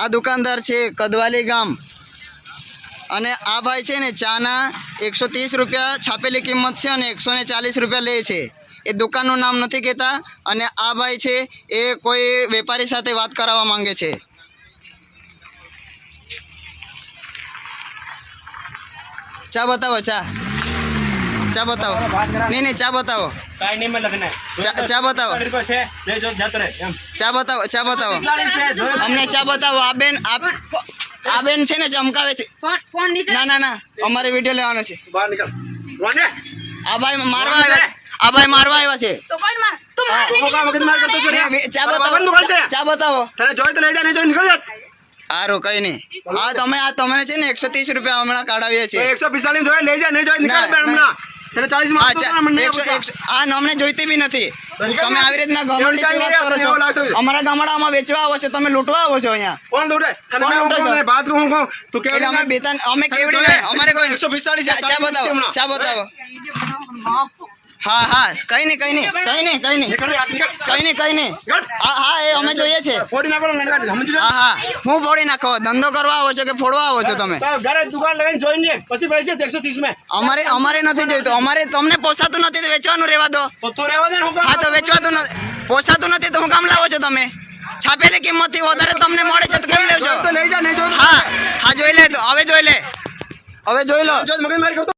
આ દુકાનદાર છે કદવાલી ગામ. અને આ ભાઈ છે ને ચાના એકસો ત્રીસ રૂપિયા છાપેલી કિંમત છે અને એકસો ચાલીસ રૂપિયા લે છે. એ દુકાનનું નામ નથી કહેતા અને આ ભાઈ છે એ કોઈ વેપારી સાથે વાત કરાવવા માંગે છે. ચા બતાવો ચા. ચા બતાવો. નહીં નહીં ચા બતાવો. ચા ચા બતાવો. ચા બતાવો ચા બતાવો. અમને ચા બતાવો. આ બેન આ આ બેન છે ને ચમકાવે છે. ફોન ફોન નીચે ના ના ના. અમારે વીડિયો લેવાનો છે. બહાર નીકળ. વાને આ ભાઈ મારવા આવ્યા આ ભાઈ મારવા આવ્યા છે. તો તું તું ચા બતાવો. તને જોઈ તો લઈ જાય નહીં જોઈ નીકળી જાય સારું કઈ નહીં. હા તમે આ તમને છે ને એકસો ત્રીસ રૂપિયા હમણાં કાઢાવીએ છીએ. એકસો પિસ્તાળીસ જોઈએ લઈ જાય નહીં જોઈએ નીકળ ના, હમણાં. આ અમને જોઈતી બી નથી. તમે આવી રીતના એવું વાત કરો છો? અમારા ગામડામાં વેચવા આવો છો તમે લૂંટવા આવો છો અહીંયા? કોણ દોડે તને હું દોડે કહું છે? ને બાત હું કહું. તું એટલે અમે બેતાન અમે કેવડી? અમારે કોઈ એકસો પિસ્તાળીસ છે, ચા ચા બતાવો ચા બતાવો. હા હા કઈ નહીં કઈ નહીં કઈ નહીં કઈ નહીં. કઈ નહીં કઈ નહીં. હા હા એ અમે જોઈએ છે. ફોડી નાખો. હા હા. હું ફોડી નાખો. ધંધો કરવા આવો છો કે ફોડવા આવો છો તમે? ઘરે દુકાન લગાવીને જોઈને લે. પછી પૈસા એકસો ત્રીસમાં અમારે અમારે નથી જોઈતું. અમારે તમને પોસાતું નથી તો વેચવાનું રહેવા દો. હું તો વેચવાતું નથી પોસાતું નથી તો હું કામ લાવો છો તમે? છાપેલી કિંમતથી વધારે તમને મળે છે તો કેમ લેવ છો હા હા જોઈ લે તો હવે જોઈ લે. હવે જોઈ લો.